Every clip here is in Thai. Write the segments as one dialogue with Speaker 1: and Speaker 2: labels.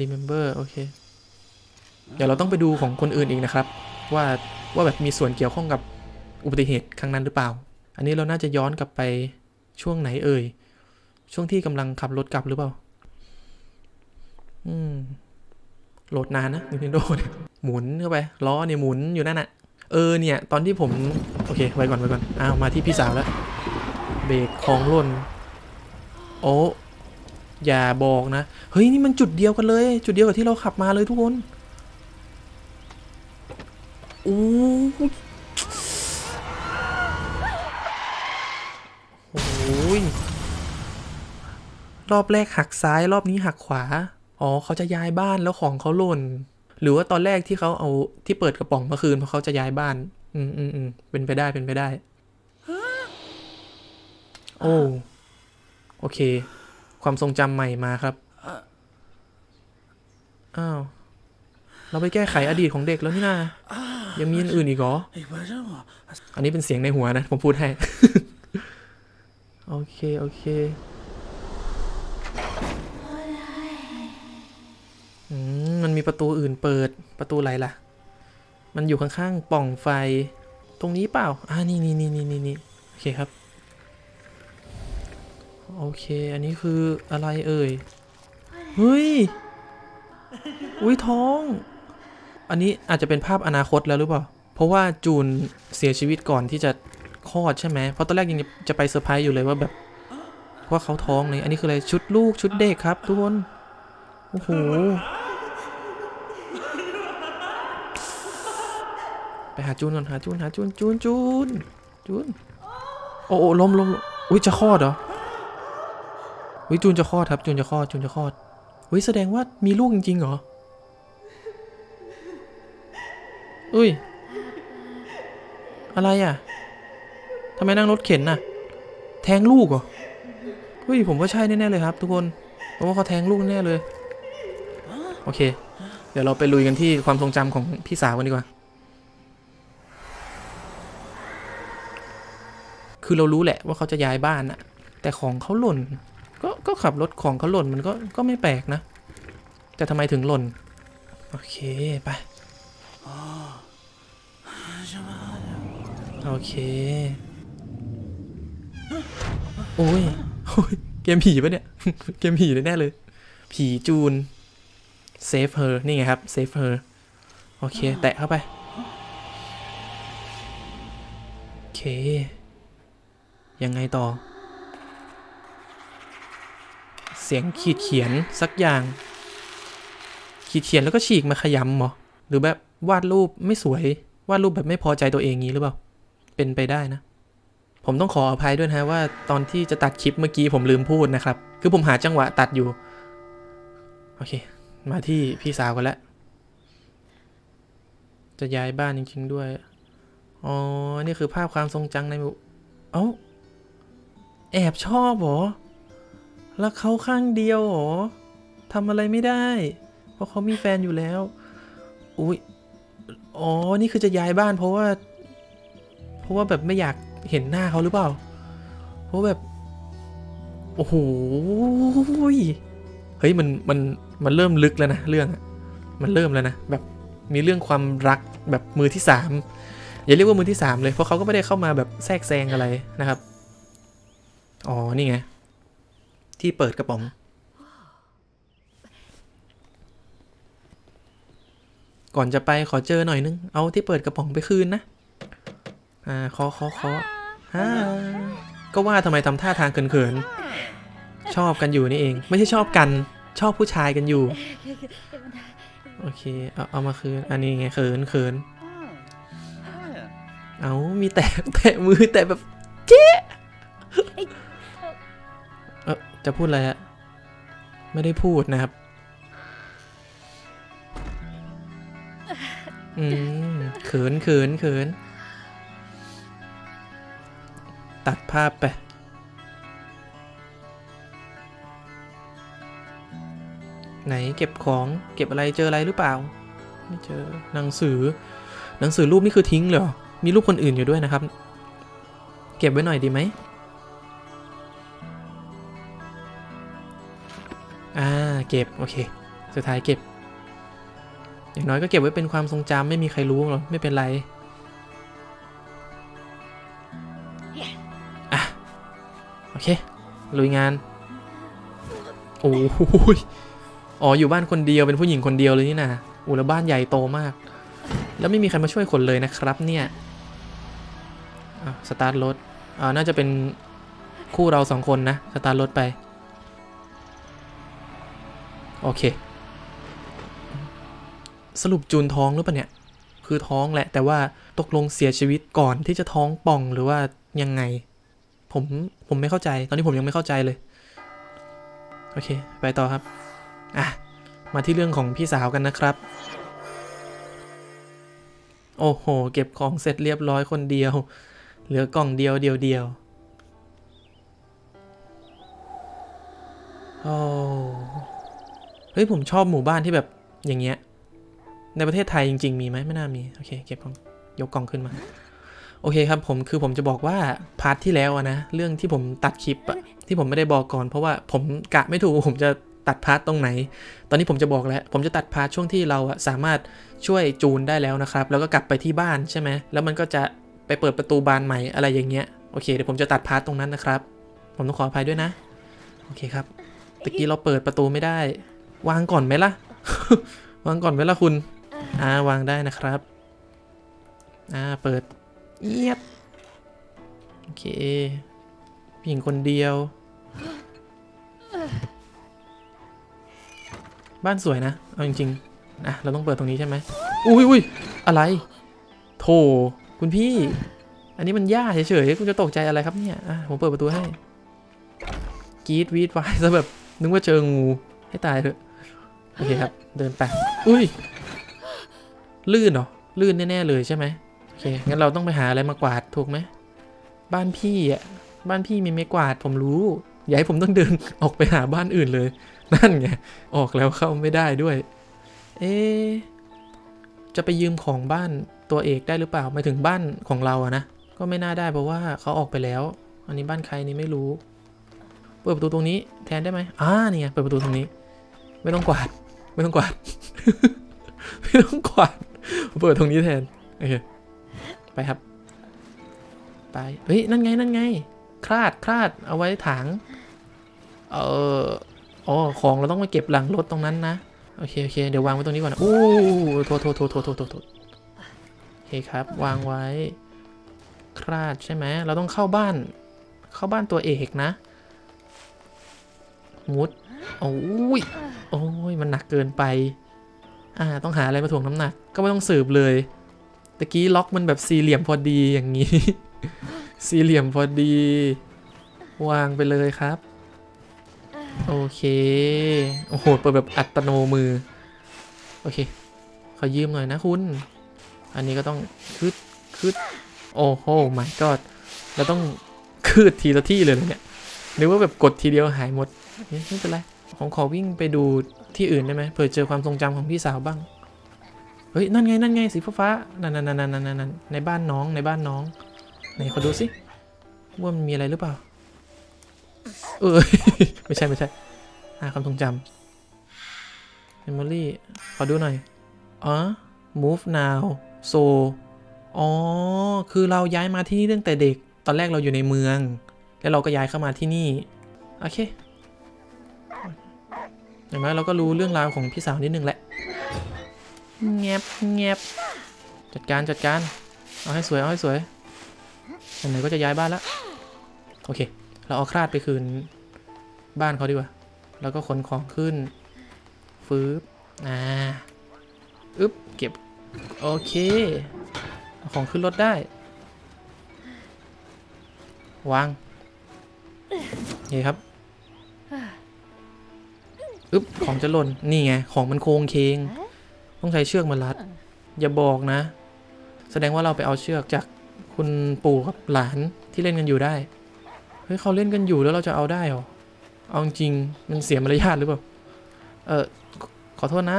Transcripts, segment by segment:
Speaker 1: remember โอเค เดี๋ยวเราต้องไปดูของคนอื่นอีกนะครับ ว่าว่าแบบมีส่วนเกี่ยวข้องกับอุบัติเหตุครั้งนั้นหรือเปล่า อันนี้เราน่าจะย้อนกลับไปช่วงไหนเอ่ย ช่วงที่กำลังขับรถกลับหรือเปล่า อืม โหลดนานนะ Nintendo เนี่ยหมุนเข้าไป ล้อเนี่ยหมุนอยู่นั่นน่ะเออเนี่ย ตอนที่ผม โอเค ไว้ก่อนไว้ก่อน อ้าว มาที่พี่สาวแล้ว เบรกของล่น โอ้ อย่าบอกนะ เฮ้ย นี่มันจุดเดียวกันเลย จุดเดียวกับที่เราขับมาเลยทุกคนโอ้โยรอบแรกหักซ้ายรอบนี้หักขวา อ๋อเขาจะย้ายบ้านแล้วของเขาหล่น หรือว่าตอนแรกที่เขาเอาที่เปิดกระป๋องมาคืนเพราะเขาจะย้ายบ้าน อืมอืมอืมเป็นไปได้เป็นไปได้ โอ้ โอเค ความทรงจำใหม่มาครับ อ้าว เราไปแก้ไขอดีตของเด็กแล้วนี่นายังมีอันอื่นอีกเหรอ
Speaker 2: 哎，晚上啊，
Speaker 1: อันนี้เป็นเสียงในหัวนะ ผมพูดให้ โอเค โอเค อืม มันมีประตูอื่นเปิด ประตูอะไรล่ะ มันอยู่ข้างๆ ปล่องไฟ ตรงนี้เปล่า อ่า นี่นี่นี่นี่นี่นี่โอเคครับ โอเค อันนี้คืออะไรเอ่ย เฮ้ย อุ้ยท้อง อันนี้อาจจะเป็นภาพอนาคตแล้วหรือเปล่า เพราะว่าจูนเสียชีวิตก่อนที่จะคลอดใช่ไหม เพราะตอนแรกยังจะไปเซอร์ไพรส์อยู่เลยว่าแบบว่าเขาท้องเลย อันนี้คืออะไร ชุดลูกชุดเด็กครับทุกคน โอ้โห ไปหาจูนก่อนหาจูนหาจูนจูนจูนจูน โอ้โอ้ล้มล้มล้มอุ้ยจะคลอดเหรอ อุ้ยจูนจะคลอดครับจูนจะคลอดจูนจะคลอดอุ้ยแสดงว่ามีลูกจริงๆเหรออุ้ย อะไรอะทำไมนั่งรถเข็นน่ะ แทงลูกเหรอเฮ้ยผมว่าใช่แน่ๆเลยครับ ทุกคนผมว่าเขาแทงลูกแน่เลย โอเค เดี๋ยวเราไปลุยกันที่ความทรงจำของพี่สาวกันดีกว่า คือเรารู้แหละว่าเขาจะย้ายบ้านอะแต่ของเขาหล่น ก็ขับรถของเขาหล่นมันก็ก็ไม่แปลกนะ แต่ทำไมถึงหล่น โอเค ไป โอเค โอ้ยโอ้ย เกมผีปะเนี่ย เกมผีแน่เลย ผีจูน save her นี่ไงครับ save her โอเค แตะเข้าไป โอเค ยังไงต่อ เสียงขีดเขียนสักอย่าง ขีดเขียนแล้วก็ฉีกมาขยำหรอหรือแบบวาดรูปไม่สวย วาดรูปแบบไม่พอใจตัวเองงี้หรือเปล่า เป็นไปได้นะ ผมต้องขออภัยด้วยนะว่าตอนที่จะตัดคลิปเมื่อกี้ผมลืมพูดนะครับ คือผมหาจังหวะตัดอยู่ โอเค มาที่พี่สาวกันแล้วจะย้ายบ้านจริงๆด้วย อ๋อ นี่คือภาพความทรงจำในหมู่เอ้า แอบชอบเหรอ แล้วเขาข้างเดียวเหรอทำอะไรไม่ได้ เพราะเขามีแฟนอยู่แล้ว อุ้ยอ๋อ นี่คือจะย้ายบ้านเพราะว่า เพราะว่าแบบไม่อยากเห็นหน้าเขาหรือเปล่า เพราะแบบ โอ้โห เฮ้ยมันมันมันเริ่มลึกแล้วนะเรื่องมันเริ่มแล้วนะแบบมีเรื่องความรักแบบมือที่สามอย่าเรียกว่ามือที่สามเลยเพราะเขาก็ไม่ได้เข้ามาแบบแทรกแซงอะไรนะครับ อ๋อ นี่ไง ที่เปิดกระป๋อง ก่อนจะไปขอเจอหน่อยนึง เอาที่เปิดกระป๋องไปคืนนะ อ่าขอขอขอฮ่าก็ว่าทำไมทำท่าทางเขินๆ ชอบกันอยู่นี่เอง ไม่ใช่ชอบกัน ชอบผู้ชายกันอยู่ โอเค เอาเอามาคืน อันนี้ไงเขินเขินเอามีแตะแตะมือแตะแบบ จะพูดอะไรอะไม่ได้พูดนะครับ อืมเขินเขินเขิน ตัดภาพไป ไหนเก็บของเก็บอะไรเจออะไรหรือเปล่า ไม่เจอหนังสือ หนังสือรูปนี่คือทิ้งเหรอ มีรูปคนอื่นอยู่ด้วยนะครับ เก็บไว้หน่อยดีไหม อ่าเก็บโอเค สุดท้ายเก็บ อย่างน้อยก็เก็บไว้เป็นความทรงจำไม่มีใครรู้หรอกไม่เป็นไรอะโอเคลุยงานโอ้โหยอ๋ออยู่บ้านคนเดียวเป็นผู้หญิงคนเดียวเลยนี่นะอูแล้วบ้านใหญ่โตมาก แล้วไม่มีใครมาช่วยขนเลยนะครับเนี่ยอะสตาร์ทรถอ่าน่าจะเป็นคู่เราสองคนนะ สตาร์ทรถไป โอเค สรุปจูนท้องหรือเปล่าเนี่ย คือท้องแหละ แต่ว่าตกลงเสียชีวิตก่อนที่จะท้องป่องหรือว่ายังไง ผมผมไม่เข้าใจ ตอนนี้ผมยังไม่เข้าใจเลย โอเค ไปต่อครับ อะ มาที่เรื่องของพี่สาวกันนะครับ โอ้โห เก็บของเสร็จเรียบร้อยคนเดียว เหลือกล่องเดียวเดียวเดียวโอ้ เฮ้ยผมชอบหมู่บ้านที่แบบอย่างเงี้ย ในประเทศไทยจริง ๆ มีไหมไม่น่ามี โอเคเก็บของยกกล่องขึ้นมา โอเคครับผมคือผมจะบอกว่าพาร์ทที่แล้วนะเรื่องที่ผมตัดคลิปอะที่ผมไม่ได้บอกก่อนเพราะว่าผมกะไม่ถูกผมจะตัดพาร์ทตรงไหน ตอนนี้ผมจะบอกแล้ว ผมจะตัดพาร์ทช่วงที่เราอะสามารถช่วยจูนได้แล้วนะครับ แล้วก็กลับไปที่บ้านใช่ไหม แล้วมันก็จะไปเปิดประตูบานใหม่อะไรอย่างเงี้ย โอเค เดี๋ยวผมจะตัดพาร์ทตรงนั้นนะครับ ผมต้องขออภัยด้วยนะ โอเคครับ ตะกี้เราเปิดประตูไม่ได้ วางก่อนไหมล่ะ วางก่อนไหมล่ะคุณ อ่าวางได้นะครับ อ่าเปิดเอียบโอเคผู้หญิงคนเดียว บ้านสวยนะ เอาจริงๆอะเราต้องเปิดตรงนี้ใช่ไหมอุ้ยอุ้ยอะไร โถ คุณพี่ อันนี้มันหญ้าเฉยๆ คุณจะตกใจอะไรครับเนี่ยอะผมเปิดประตูให้กรีดวีดไว้ซะแบบนึกว่าเจองู ให้ตายเถอะ โอเคครับ เดินไป อุ้ย ลื่นเหรอ ลื่นแน่ๆเลยใช่ไหมโอเค งั้นเราต้องไปหาอะไรมากวาดถูกไหม บ้านพี่อะ บ้านพี่มีไม้กวาดผมรู้ อย่าให้ผมต้องเดินออกไปหาบ้านอื่นเลย นั่นไง ออกแล้วเข้าไม่ได้ด้วย เอ๊จะไปยืมของบ้านตัวเอกได้หรือเปล่าหมายถึงบ้านของเราอะนะ ก็ไม่น่าได้เพราะว่าเขาออกไปแล้ว อันนี้บ้านใครนี่ไม่รู้ เปิดประตูตรงนี้แทนได้ไหมอ่านี่ไงเปิดประตูตรงนี้ ไม่ต้องกวาด ไม่ต้องกวาด ไม่ต้องกวาดเปิดตรงนี้แทน โอเค ไปครับ ไป เฮ้ย นั่นไง นั่นไง คลาด คลาด เอาไว้ถางเอออ๋อ ของเราต้องมาเก็บหลังรถตรงนั้นนะ โอเค โอเค เดี๋ยววางไว้ตรงนี้ก่อนนะโอ้โทโทษโทษโทษโทษโทษโทษโอเคครับ วางไว้ คลาดใช่ไหม เราต้องเข้าบ้าน เข้าบ้านตัวเอกนะ มุด โอ้ยโอ้ยมันหนักเกินไป อ่า ต้องหาอะไรมาถ่วงน้ำหนัก ก็ไม่ต้องสืบเลยตะกี้ล็อกมันแบบสี่เหลี่ยมพอดีอย่างนี้ สี่เหลี่ยมพอดี วางไปเลยครับ โอเค โอ้โห เปิดแบบอัตโนมือ โอเค ขอยืมหน่อยนะคุณ อันนี้ก็ต้องคืดคืดโอ้โหไม่ก็เราต้องคืดทีละที่เลยนะเนี่ยนึกว่าแบบกดทีเดียวหายหมด ไม่เป็นไร ผมขอวิ่งไปดูที่อื่นได้ไหมเผื่อเจอความทรงจำของพี่สาวบ้าง เฮ้ย นั่นไง นั่นไง สีฟ้าๆนั่นนั่นนั่นนั่นนั่นในบ้านน้องในบ้านน้องไหนขอดูสิว่ามันมีอะไรหรือเปล่า เออไม่ใช่ไม่ใช่หาความทรงจำ memory ขอดูหน่อย อ๋อ move now so อ๋อ คือเราย้ายมาที่นี่ตั้งแต่เด็ก ตอนแรกเราอยู่ในเมือง แล้วเราก็ย้ายเข้ามาที่นี่ โอเค อย่างน้อยเราก็รู้เรื่องราวของพี่สาวนิดนึงแหละแงบแงบจัดการจัดการ เอาให้สวยเอาให้สวยไหนๆก็จะย้ายบ้านแล้วโอเค เราเอาคราดไปคืนบ้านเขาดีกว่า แล้วก็ขนของขึ้นฟืบอ่าอึ๊บเก็บ โอเคเอาของขึ้นรถได้ วางโอเคครับ อึ๊บของจะหล่นนี่ไงของมันโค้งเคง ต้องใช้เชือกมารัด อย่าบอกนะ แสดงว่าเราไปเอาเชือกจากคุณปู่กับหลานที่เล่นกันอยู่ได้เฮ้ยเขาเล่นกันอยู่แล้วเราจะเอาได้เหรอเอาจริงๆมันเสียมารยาทหรือเปล่าเออขอขอโทษนะ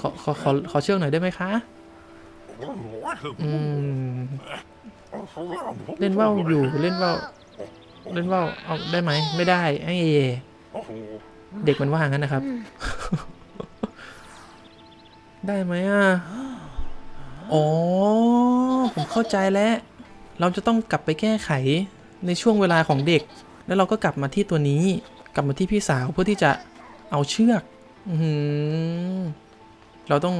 Speaker 1: ขอขอขอขอเชือกหน่อยได้ไหมคะอืมเล่นว่าวอยู่เล่นว่าวเล่นว่าวเอาได้ไหมไม่ได้ไอ้ เด็กมันว่างั้นนะครับ ได้ไหมอะ อ๋อ ผมเข้าใจแล้ว เราจะต้องกลับไปแก้ไขในช่วงเวลาของเด็ก แล้วเราก็กลับมาที่ตัวนี้ กลับมาที่พี่สาวเพื่อที่จะเอาเชือก อือหือเราต้อง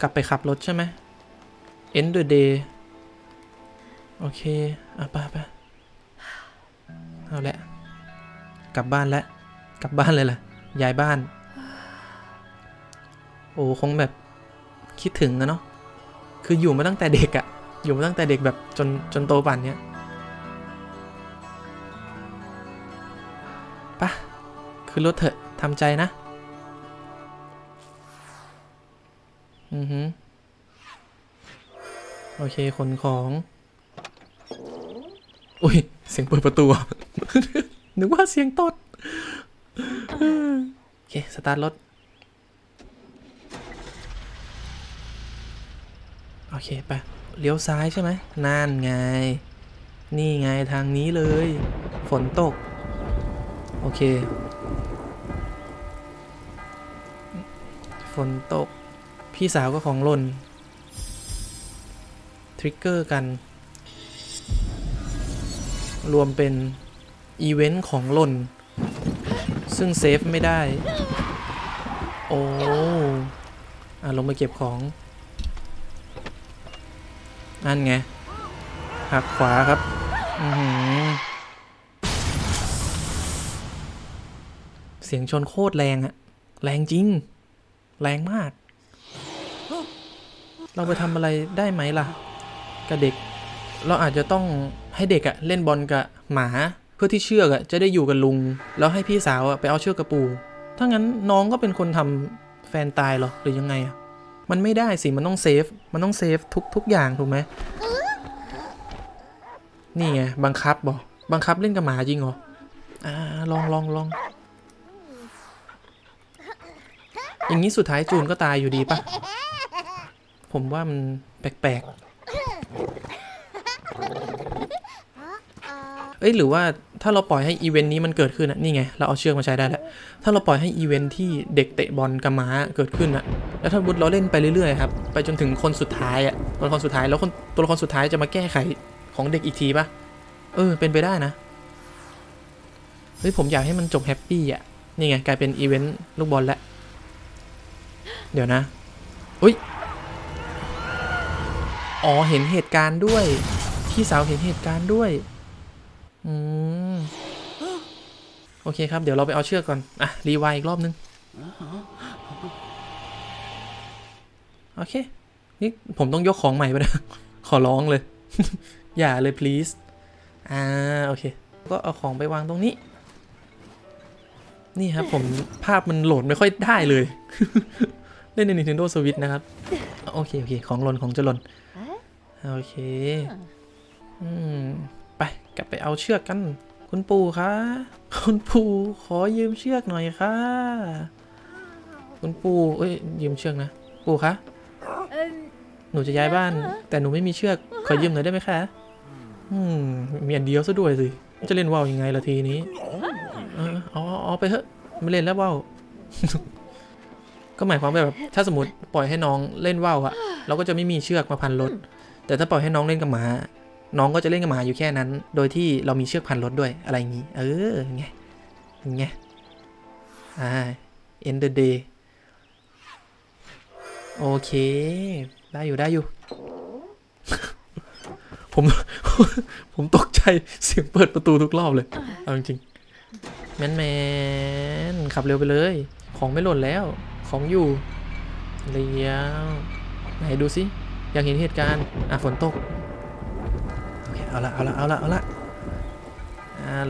Speaker 1: กลับไปขับรถใช่ไหม end the day โอเค อะไปไปเอาละ กลับบ้านแล้ว กลับบ้านเลยล่ะย้ายบ้าน โอ้คงแบบคิดถึงนะเนาะคืออยู่มาตั้งแต่เด็กอะอยู่มาตั้งแต่เด็กแบบจนจนโตป่านเนี้ยปะคือรถเถอะทำใจนะ อือฮึโอเคขนของ อุ้ย เสียงเปิดประตู นึกว่าเสียงตด เค สตาร์ทรถ โอเค ไป เลี้ยวซ้ายใช่ไหมนั่นไง นี่ไงทางนี้เลย ฝนตก โอเค ฝนตก พี่สาวก็ของหล่น ทริกเกอร์กัน รวมเป็น อีเวนต์ของหล่น ซึ่งเซฟไม่ได้ โอ้อะลงมาเก็บของ นั่นไง หักขวาครับอือหือเสียงชนโคตรแรงอะแรงจริง แรงมาก เราไปทำอะไรได้ไหมล่ะ กับเด็ก เราอาจจะต้องให้เด็กอะเล่นบอลกับหมา พื่อที่เชือกอะจะได้อยู่กับลุง แล้วให้พี่สาวอะไปเอาเชือกกระปู ถ้างั้นน้องก็เป็นคนทำแฟนตายเหรอหรือยังไงอะมันไม่ได้สิ มันต้องเซฟ มันต้องเซฟทุกทุกอย่างถูกไหมนี่ไงบังคับบอกบังคับเล่นกับหมาจริงเหรอ อ่าลองลองลอง อย่างนี้สุดท้ายจูนก็ตายอยู่ดีปะ ผมว่ามันแปลกๆ เอ้ยหรือว่าถ้าเราปล่อยให้อีเวนต์นี้มันเกิดขึ้นอะนี่ไงเราเอาเชือกมาใช้ได้แล้วถ้าเราปล่อยให้อีเวนต์ที่เด็กเตะบอลกับม้าเกิดขึ้นอะแล้วถ้าบุตเราเล่นไปเรื่อยๆครับไปจนถึงคนสุดท้ายอะตัวละครสุดท้ายแล้วคนตัวละครสุดท้ายจะมาแก้ไขของเด็กอีกทีปะเออเป็นไปได้นะเฮ้ยผมอยากให้มันจบแฮปปี้อะนี่ไงกลายเป็นอีเวนต์ลูกบอลแล้วเดี๋ยวนะอุ้ยอ๋อเห็นเหตุการณ์ด้วยพี่สาวเห็นเหตุการณ์ด้วย อืมโอเคครับ เดี๋ยวเราไปเอาเชือกก่อน อะ รีวล์อีกรอบนึง โอเค นี่ผมต้องยกของใหม่ไปนะ ขอร้องเลย อย่าเลย please อ่า โอเค ก็เอาของไปวางตรงนี้ นี่ครับผมภาพมันโหลดไม่ค่อยได้เลย เล่นใน Nintendo Switch นะครับ โอเค โอเค ของหล่นของจะหล่น โอเค อืม ไปกลับไปเอาเชือกกัน คุณปู่คะคุณปู่ขอยืมเชือกหน่อยค่ะ คุณปู่เอ้ยยืมเชือกนะ ปู่คะหนูจะย้ายบ้าน แต่หนูไม่มีเชือกขอยืมหน่อยได้ไหมคะอืมมีอันเดียวซะด้วยสิจะเล่นว่าวยังไงละทีนี้เออเอออไปเถอะไม่เล่นแล้วว่าวก็หมายความแบบถ้าสมมติปล่อยให้น้องเล่นว่าวอะเราก็จะไม่มีเชือกมาพันรถแต่ถ้าปล่อยให้น้องเล่นกับหมา น้องก็จะเล่นกับหมาอยู่แค่นั้น โดยที่เรามีเชือกพันรถด้วยอะไรอย่างนี้ เออไงไงอ่า end the day โอเค ได้อยู่ได้อยู่ ผม ผมตกใจเสียงเปิดประตูทุกรอบเลย เอาจริงแมนแมนขับเร็วไปเลย ของไม่หล่นแล้ว ของอยู่เลี้ยวไหนดูสิ อยากเห็นเหตุการณ์ อะฝนตก เอาละเอาละเอาละเอาละ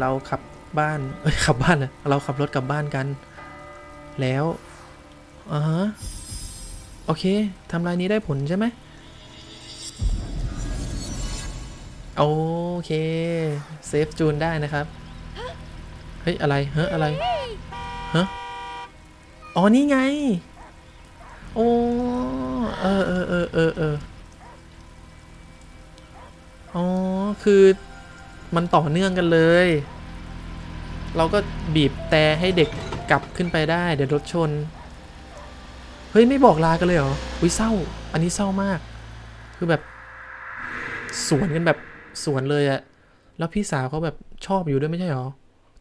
Speaker 1: เราขับบ้านเอ้ยขับบ้านเลยเราขับรถกลับบ้านกัน แล้วอ่าฮะโอเคทำลายนี้ได้ผลใช่ไหมโอเคเซฟจูนได้นะครับ เฮ้ย อะไรเฮ้ยอะไรฮะอ๋อ นี่ไง โอ้เออเออเออเออ อ๋อ คือมันต่อเนื่องกันเลย เราก็บีบแต่ให้เด็กกลับขึ้นไปได้ เดี๋ยวรถชน เฮ้ย ไม่บอกลากันเลยเหรอ อุ้ยเศร้า อันนี้เศร้ามาก คือแบบ สวนกันแบบสวนเลยอะ แล้วพี่สาวเขาแบบชอบอยู่ด้วยไม่ใช่เหรอ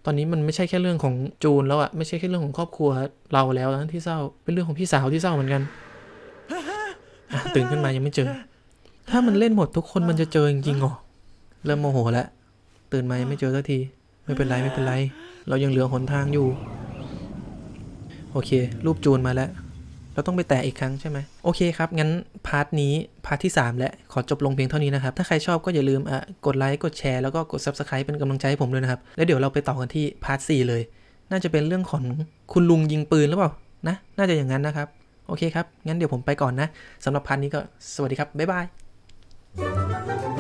Speaker 1: ตอนนี้มันไม่ใช่แค่เรื่องของจูนแล้วอะไม่ใช่แค่เรื่องของครอบครัวเราแล้วนะที่เศร้า เป็นเรื่องของพี่สาวที่เศร้าเหมือนกัน ตื่นขึ้นมายังไม่เจอ ถ้ามันเล่นหมดทุกคนมันจะเจอจริงๆเหรอเริ่มโมโหแล้วตื่นมายังไม่เจอสักที ไม่เป็นไรไม่เป็นไร เรายังเหลือหนทางอยู่ โอเค รูปจูนมาแล้ว เราต้องไปแตะอีกครั้งใช่ไหมโอเคครับ งั้นพาร์ทนี้พาร์ทที่ 3 และขอจบลงเพียงเท่านี้นะครับ ถ้าใครชอบก็อย่าลืมอะกดไลค์กดแชร์แล้วก็กด Subscribe เป็นกำลังใจให้ผมด้วยนะครับ แล้วเดี๋ยวเราไปต่อกันที่พาร์ท4เลย น่าจะเป็นเรื่องของคุณลุงยิงปืนหรือเปล่านะ น่าจะอย่างนั้นนะครับ โอเคครับงั้นเดี๋ยวผมไปก่อนนะสำหรับพาร์ทนี้ก็สวัสดีครับบ๊ายบาย Música